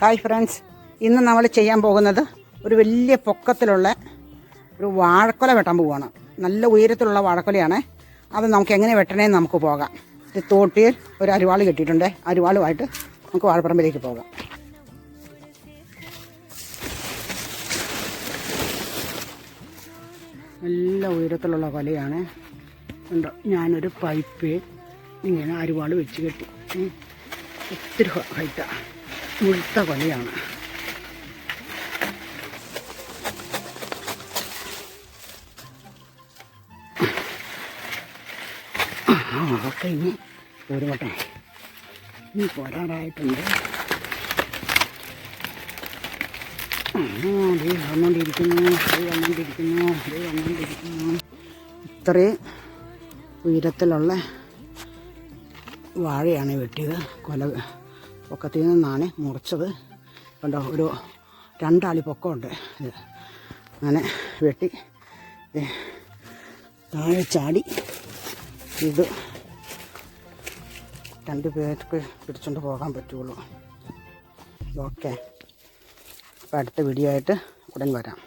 Hi friends ഇന്ന് നമ്മൾ ചെയ്യാൻ പോകുന്നത് ഒരു വലിയ പൊക്കത്തിലുള്ള ഒരു വാഴക്കൊല വെട്ടാൻ പോവുകയാണ് നല്ല ഉയരത്തിലുള്ള വാഴക്കൊലയാണ്. അത് നമുക്ക് എങ്ങനെ വെട്ടണേന്ന് നമുക്ക് പോകാം. ഇത് തോട്ടിയിൽ ഒരു അരിവാൾ കെട്ടിയിട്ടുണ്ട്. അരിവാളുമായിട്ട് നമുക്ക് വാഴപ്പറമ്പിലേക്ക് പോകാം. നല്ല ഉയരത്തിലുള്ള കൊലയാണ്. ഉണ്ടോ ഞാനൊരു പൈപ്പ് ഇങ്ങനെ അരിവാൾ വെച്ച് കെട്ടി. ഒത്തിരി ഹൈറ്റാണ് മുഴുത്ത കൊലയാണ്. അതൊക്കെ ഇനി പോരുമട്ടെ ഇനി പോരാറായിട്ടുണ്ട് ദേ വന്നുകൊണ്ടിരിക്കുന്നു ദേ വന്നുകൊണ്ടിരിക്കുന്നു ദേ വന്നുകൊണ്ടിരിക്കുന്നു ഇത്രയും ഉയരത്തിലുള്ള വാഴയാണ് വെട്ടിയത് കൊല പൊക്കത്തിൽ നിന്നാണ് മുറിച്ചത്. കണ്ടോ ഒരു രണ്ടാളി പൊക്കമുണ്ട്. അങ്ങനെ വെട്ടി താഴെ ചാടി. ഇത് രണ്ട് പേർക്ക് പിടിച്ചുകൊണ്ട് പോകാൻ പറ്റുള്ളൂ. ഓക്കെ അപ്പോൾ അടുത്ത വീഡിയോ ആയിട്ട് ഉടൻ വരാം.